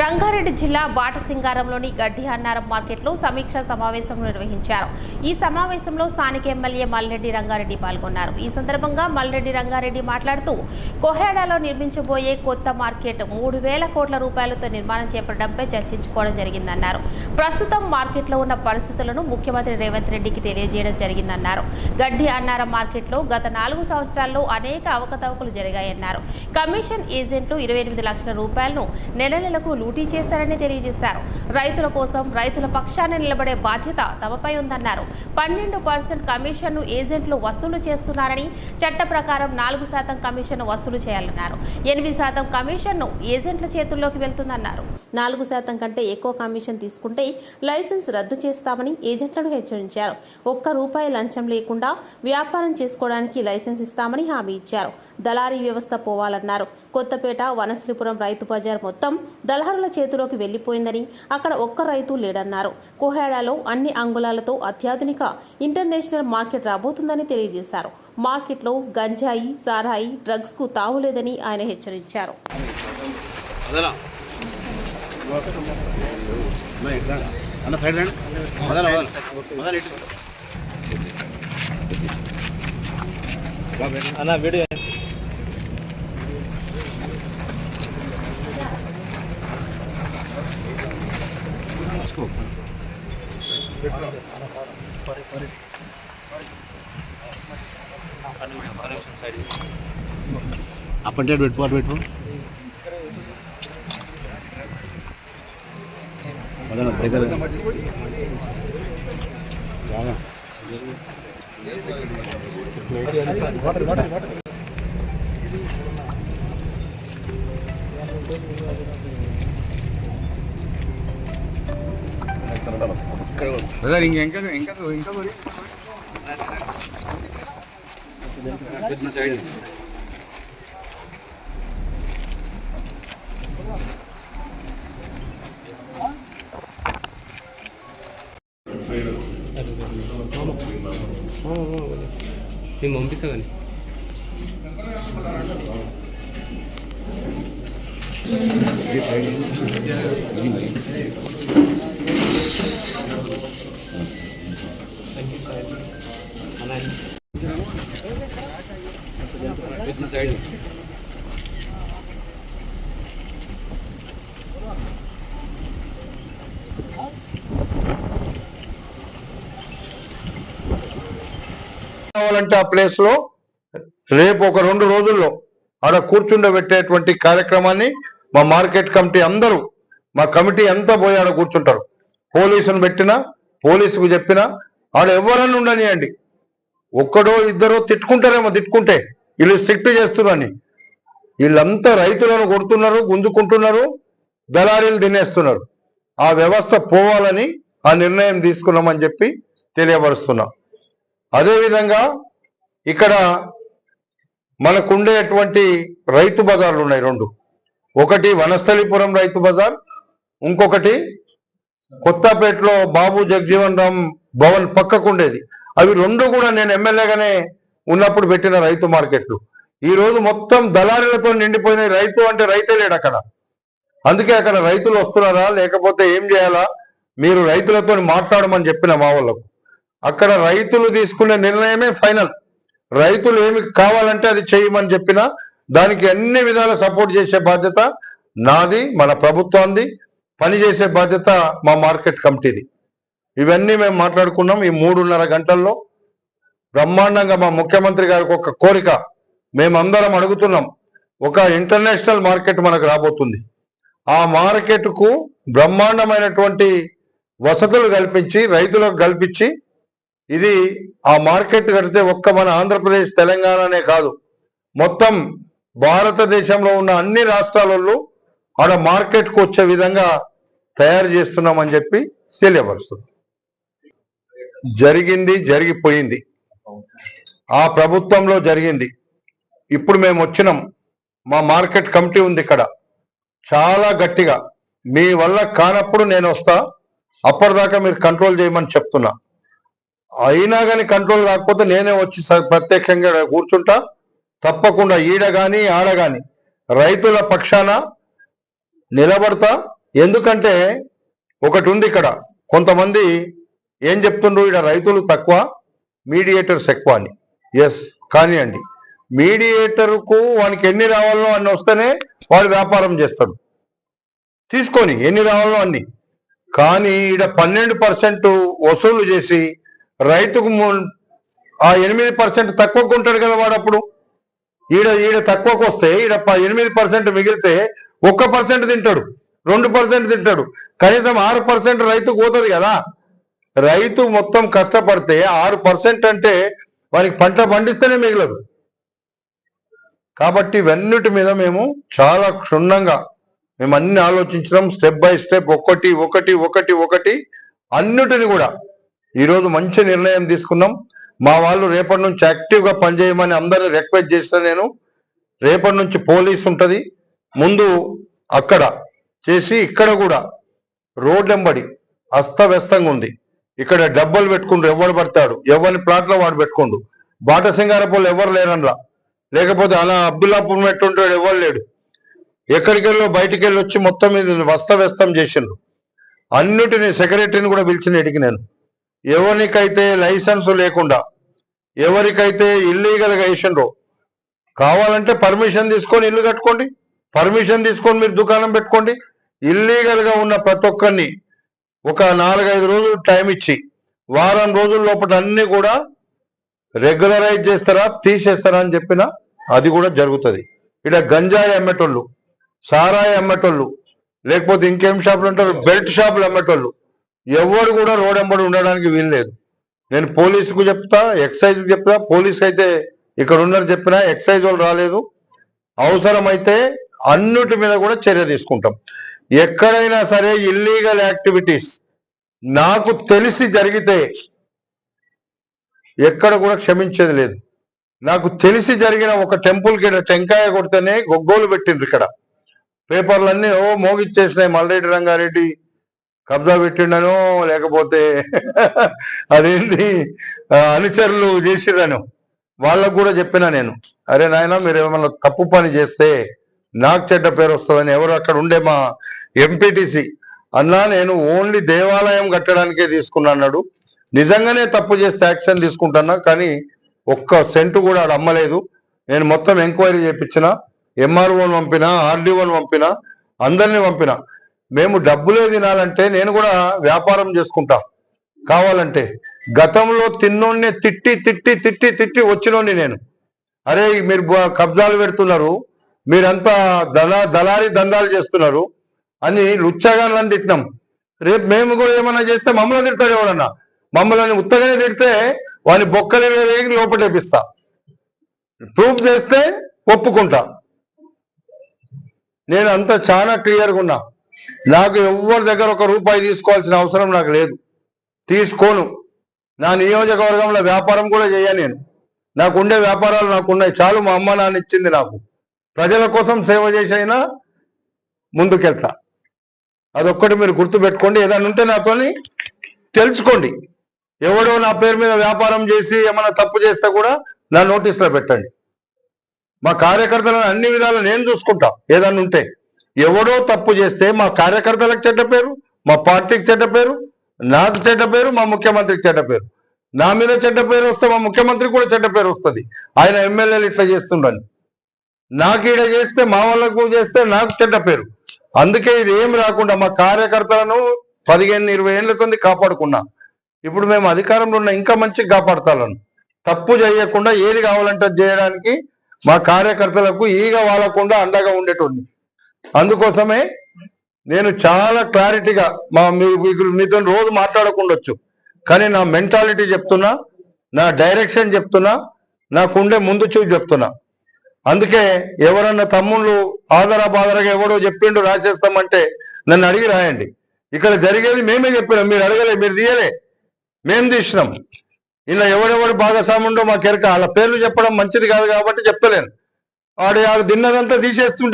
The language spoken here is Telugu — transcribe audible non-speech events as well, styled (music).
రంగారెడ్డి జిల్లా బాటసింగారంలోని గడ్డి అన్నారం మార్కెట్లో సమీక్షా సమావేశం నిర్వహించారు. ఈ సమావేశంలో స్థానిక ఎమ్మెల్యే మల్రెడ్డి రంగారెడ్డి పాల్గొన్నారు. ఈ సందర్భంగా మల్రెడ్డి రంగారెడ్డి మాట్లాడుతూ కొహేడాలో నిర్మించబోయే కొత్త మార్కెట్ మూడు వేల కోట్ల రూపాయలతో నిర్మాణం చేపట్టడంపై చర్చించుకోవడం జరిగిందన్నారు. ప్రస్తుతం మార్కెట్లో ఉన్న పరిస్థితులను ముఖ్యమంత్రి రేవంత్ రెడ్డికి తెలియజేయడం జరిగిందన్నారు. గడ్డి అన్నారం మార్కెట్లో గత నాలుగు సంవత్సరాల్లో అనేక అవకతవకలు జరిగాయన్నారు. కమిషన్ ఏజెంట్లు ఇరవై ఎనిమిది లక్షల రూపాయలను నెల నెలకు లూటీ చేశారని తెలియజేశారు. రైతుల కోసం రైతుల పక్షాన నిలబడే బాధ్యత తమపై ఉందన్నారు. పన్నెండు పర్సెంట్ కమిషన్ను ఏజెంట్లు వసూలు చేస్తున్నారని చట్ట ప్రకారం నాలుగు శాతం కమిషన్ వసూలు చేయాలన్నారు. ఎనిమిది శాతం కమిషన్ను ఏజెంట్ల చేతుల్లోకి వెళ్తుందన్నారు. నాలుగు శాతం కంటే ఎక్కువ కమిషన్ తీసుకుంటే లైసెన్స్ రద్దు చేస్తామని ఏజెంట్లను హెచ్చరించారు. ఒక్క రూపాయి లంచం లేకుండా వ్యాపారం చేసుకోవడానికి లైసెన్స్ ఇస్తామని హామీ ఇచ్చారు. దళారీ వ్యవస్థ పోవాలన్నారు. కొత్తపేట వనశ్రీపురం రైతు బజార్ మొత్తం దళారుల చేతిలోకి వెళ్ళిపోయిందని అక్కడ ఒక్క రైతు లేడన్నారు. కోహేడాలో అన్ని అంగుళాలతో అత్యాధునిక ఇంటర్నేషనల్ మార్కెట్ రాబోతుందని తెలియజేశారు. మార్కెట్లో గంజాయి సారాయి డ్రగ్స్కు తావులేదని ఆయన హెచ్చరించారు. సైడ్ రండి అన్న వీడియో తీసుకో అప్ అంటే పెట్టుకో అటు పెట్టుకో. అదనా దగ్గర బాగా బ్రదర్ ఇంక ఇంకా ఇంకా ఇంకా కొరి సైడ్ నేను పంపిస్తా కానీ సైడ్ కావాలంటే ఆ ప్లేస్లో రేపు ఒక రెండు రోజుల్లో ఆడ కూర్చుండబెట్టేటువంటి కార్యక్రమాన్ని మా మార్కెట్ కమిటీ అందరూ మా కమిటీ అంతా పోయి ఆడ కూర్చుంటారు. పోలీసును పెట్టినా పోలీసుకు చెప్పినా ఆడ ఎవరన్నా ఉండనియండి. ఒక్కడో ఇద్దరో తిట్టుకుంటారేమో తిట్టుకుంటే. వీళ్ళు స్ట్రిక్ట్ చేస్తున్నారని వీళ్ళంతా రైతులను కొడుతున్నారు గుంజుకుంటున్నారు దళారీలు తినేస్తున్నారు. ఆ వ్యవస్థ పోవాలని ఆ నిర్ణయం తీసుకున్నామని చెప్పి తెలియపరుస్తున్నాం. అదేవిధంగా ఇక్కడ మనకుండేటువంటి రైతు బజార్లు ఉన్నాయి రెండు. ఒకటి వనస్థలిపురం రైతు బజార్ ఇంకొకటి కొత్తపేటలో బాబు జగజీవన్ రామ్ భవన్ పక్కకు ఉండేది అవి రెండు కూడా నేను ఎమ్మెల్యేగానే ఉన్నప్పుడు పెట్టిన రైతు మార్కెట్లు. ఈ రోజు మొత్తం దళారులతో నిండిపోయిన రైతు అంటే రైతే లేడు అక్కడ. అందుకే అక్కడ రైతులు వస్తున్నారా లేకపోతే ఏం చేయాలా? మీరు రైతులతో మాట్లాడమని చెప్పిన మా వాళ్ళకు. అక్కడ రైతులు తీసుకునే నిర్ణయమే ఫైనల్. రైతులు ఏమి కావాలంటే అది చేయమని చెప్పినా దానికి అన్ని విధాల సపోర్ట్ చేసే బాధ్యత నాది మన ప్రభుత్వాన్ని పనిచేసే బాధ్యత మా మార్కెట్ కమిటీది. ఇవన్నీ మేము మాట్లాడుకున్నాం. ఈ మూడున్నర గంటల్లో బ్రహ్మాండంగా మా ముఖ్యమంత్రి గారికి ఒక కోరిక మేమందరం అడుగుతున్నాం. ఒక ఇంటర్నేషనల్ మార్కెట్ మనకు రాబోతుంది. ఆ మార్కెట్కు బ్రహ్మాండమైనటువంటి వసతులు కల్పించి రైతులకు కల్పించి ఇది ఆ మార్కెట్ కడితే ఒక్క మన ఆంధ్రప్రదేశ్ తెలంగాణనే కాదు. మొత్తం భారతదేశంలో ఉన్న అన్ని రాష్ట్రాలలో ఆడ మార్కెట్కు వచ్చే విధంగా తయారు చేస్తున్నామని చెప్పి తెలియపరుస్తుంది. జరిగింది జరిగిపోయింది. ఆ ప్రభుత్వంలో జరిగింది. ఇప్పుడు మేము వచ్చినాం. మా మార్కెట్ కమిటీ ఉంది ఇక్కడ. చాలా గట్టిగా. మీ వల్ల కానప్పుడు నేను వస్తా. అప్పటిదాకా మీరు కంట్రోల్ చేయమని చెప్తున్నా. అయినా కానీ కంట్రోల్ కాకపోతే నేనే వచ్చి స- ప్రత్యక్షంగా కూర్చుంటా. తప్పకుండా ఈడ కానీ ఆడ కానీ రైతుల పక్షాన నిలబడతా? ఎందుకంటే ఒకటి ఉంది ఇక్కడ. కొంతమంది ఏం చెప్తుండ్రు? ఇక్కడ రైతులు తక్కువ మీడియేటర్స్ ఎక్కువ అని. ఎస్ కానివ్వండి మీడియేటర్కు వానికి ఎన్ని రావాలో అన్ని వస్తేనే వాడు వ్యాపారం చేస్తాడు. తీసుకొని ఎన్ని రావాలో అన్ని. కానీ ఈడ పన్నెండు పర్సెంట్ వసూలు చేసి రైతుకు ఆ ఎనిమిది పర్సెంట్ తక్కువకు ఉంటాడు కదా వాడు అప్పుడు. ఈడ ఈడ తక్కువకు వస్తే ఈడ ఎనిమిది పర్సెంట్ మిగిలితే ఒక్క పర్సెంట్ తింటాడు రెండు పర్సెంట్ తింటాడు. కనీసం ఆరు పర్సెంట్ రైతు పోతుంది కదా. రైతు మొత్తం కష్టపడితే ఆరు పర్సెంట్ అంటే వారికి పంట పండిస్తేనే మిగలదు. కాబట్టి ఇవన్నిటి మీద మేము చాలా క్షుణ్ణంగా మేము అన్ని ఆలోచించడం స్టెప్ బై స్టెప్ ఒకటి ఒకటి ఒకటి ఒకటి. అన్నిటిని కూడా ఈరోజు మంచి నిర్ణయం తీసుకున్నాం. మా వాళ్ళు రేపటి నుంచి యాక్టివ్గా పనిచేయమని అందరిని రిక్వెస్ట్ చేసిన నేను. రేపటి నుంచి పోలీస్ ఉంటుంది. ముందు అక్కడ చేసి ఇక్కడ కూడా రోడ్ వెంబడి అస్తవ్యస్తంగా ఉంది. ఇక్కడ డబ్బులు పెట్టుకుంటూ ఎవరు పడతాడు? ఎవరిని ప్లాట్లో వాడు పెట్టుకోండు? బాట సింగారపల్లి ఎవరు లేరనలా? లేకపోతే అలా అబ్దుల్లాపూర్ పెట్టుంటాడు ఎవరు లేడు? ఎక్కడికి వెళ్ళో బయటికి వెళ్ళి వచ్చి మొత్తం ఇది వస్తవ్యస్తం చేసిండ్రు. అన్నిటిని సెక్రటరీని కూడా పిలిచినెడికి నేను. ఎవరికైతే లైసెన్స్ లేకుండా ఎవరికైతే ఇల్లీగల్గా వేసిండ్రో కావాలంటే పర్మిషన్ తీసుకొని ఇల్లు కట్టుకోండి. పర్మిషన్ తీసుకొని మీరు దుకాణం పెట్టుకోండి. ఇల్లీగల్గా ఉన్న ప్రతి ఒక్కరిని ఒక నాలుగైదు రోజులు టైం ఇచ్చి వారం రోజుల లోపల అన్ని కూడా రెగ్యులరైజ్ చేస్తారా తీసేస్తారా అని చెప్పిన అది కూడా జరుగుతుంది. ఇక్కడ గంజాయి అమ్మేటోళ్ళు సారాయి అమ్మేటోళ్ళు లేకపోతే ఇంకేం షాపులు ఉంటారు బెల్ట్ షాపులు అమ్మేటోళ్ళు ఎవరు కూడా రోడ్ ఎంబడి ఉండడానికి వీల్లేదు. నేను పోలీసుకు చెప్తా ఎక్సైజ్కి చెప్తా పోలీస్ అయితే ఇక్కడ ఉన్నారు చెప్పినా ఎక్సైజ్ వాళ్ళు రాలేదు. అవసరమైతే అన్నిటి మీద కూడా చర్య తీసుకుంటాం. ఎక్కడైనా సరే ఇల్లీగల్ యాక్టివిటీస్ నాకు తెలిసి జరిగితే ఎక్కడ కూడా క్షమించేది లేదు. నాకు తెలిసి జరిగిన ఒక టెంపుల్కి టెంకాయ కొడితేనే గొగ్గోలు పెట్టిండ్రు ఇక్కడ. పేపర్లన్నీ ఓ మోగిచ్చేసినాయి మల్రెడ్డి రంగారెడ్డి. కబ్జా పెట్టిండనో లేకపోతే (laughs) అదేంటి అనుచరులు చేసిరను వాళ్ళకు కూడా చెప్పిన నేను. అరే నాయన మీరు ఏమైనా తప్పు పని చేస్తే నాకు చెడ్డ పేరు వస్తుందని ఎవరు అక్కడ ఉండే మా ఎంపీటీసీ అన్నా నేను ఓన్లీ దేవాలయం కట్టడానికే తీసుకున్నాడు అన్నాడు. నిజంగానే తప్పు చేస్తే యాక్షన్ తీసుకుంటున్నా కానీ ఒక్క సెంటు కూడా ఆడ అమ్మలేదు. నేను మొత్తం ఎంక్వైరీ చేయించిన ఎంఆర్ఓని పంపిన ఆర్డీఓని పంపిన అందరినీ పంపిన. మేము డబ్బులే తినాలంటే నేను కూడా వ్యాపారం చేసుకుంటా. కావాలంటే గతంలో తిన్నోడిని తిట్టి తిట్టి తిట్టి తిట్టి వచ్చినోని నేను. అరే మీరు కబ్జాలు పెడుతున్నారు. మీరంతా దళ దళారి దందాలు చేస్తున్నారు. అని లుచ్చగాళ్ళని తిట్టినాం. రేపు మేము కూడా ఏమన్నా చేస్తే మమ్మల్ని తిడతాడు ఎవడన్నా మమ్మల్ని ఉత్తగానే తిడితే వాని బొక్కలు వేగి లోపటేపిస్తా ప్రూఫ్ చేస్తే ఒప్పుకుంటా. నేను అంత చాలా క్లియర్గా ఉన్నా. నాకు ఎవరి దగ్గర ఒక రూపాయి తీసుకోవాల్సిన అవసరం నాకు లేదు. తీసుకోను. నా నియోజకవర్గంలో వ్యాపారం కూడా చేయను నేను. నాకు ఉండే వ్యాపారాలు నాకు ఉన్నాయి. చాలు మా అమ్మ నాన్న ఇచ్చింది నాకు. ప్రజల కోసం సేవ చేసి అయినా ముందుకెళ్తా. అదొక్కటి మీరు గుర్తు పెట్టుకోండి ఏదైనా ఉంటే నాతోని తెలుసుకోండి. ఎవడో నా పేరు మీద వ్యాపారం చేసి ఏమైనా తప్పు చేస్తే కూడా నా నోటీసులో పెట్టండి. మా కార్యకర్తలను అన్ని విధాలు నేను చూసుకుంటా. ఏదన్నా ఉంటే. ఎవడో తప్పు చేస్తే మా కార్యకర్తలకు చెడ్డ పేరు మా పార్టీకి చెడ్డ పేరు నాకు చెడ్డ పేరు మా ముఖ్యమంత్రికి చెడ్డ పేరు. నా మీద చెడ్డ పేరు వస్తే మా ముఖ్యమంత్రికి కూడా చెడ్డ పేరు వస్తుంది. ఆయన ఎమ్మెల్యేలు ఇట్లా చేస్తుండని. నాకు ఈడ చేస్తే మా వాళ్ళకు చేస్తే నాకు చెడ్డ పేరు. అందుకే ఇది ఏం రాకుండా మా కార్యకర్తలను పదిహేను ఇరవై ఏళ్ళతో కాపాడుకున్నా. ఇప్పుడు మేము అధికారంలో ఉన్న ఇంకా మంచిగా కాపాడతాను తప్పు చేయకుండా ఏది కావాలంటే అది చేయడానికి మా కార్యకర్తలకు ఈగ వాళ్ళకుండా అండగా ఉండేటోడిని. అందుకోసమే నేను చాలా క్లారిటీగా మా మీతో రోజు మాట్లాడకుండొచ్చు. కానీ నా మెంటాలిటీ చెప్తున్నా నా డైరెక్షన్ చెప్తున్నా నాకుండే ముందు చూపు చెప్తున్నా. అందుకే ఎవరన్నా తమ్ముళ్ళు ఆదరా బాదరగా ఎవడో చెప్పిండు రాసేస్తామంటే నన్ను అడిగి రాయండి. ఇక్కడ జరిగేది మేమే చెప్పినాం మీరు అడగలే మీరు తీయలే. మేము తీసినాం. ఇలా ఎవడెవడు భాగస్వాముండో మాకు ఎరక వాళ్ళ పేర్లు చెప్పడం మంచిది కాదు కాబట్టి చెప్తలేను. వాడు ఆడు తిన్నదంతా తీసేస్తుంటే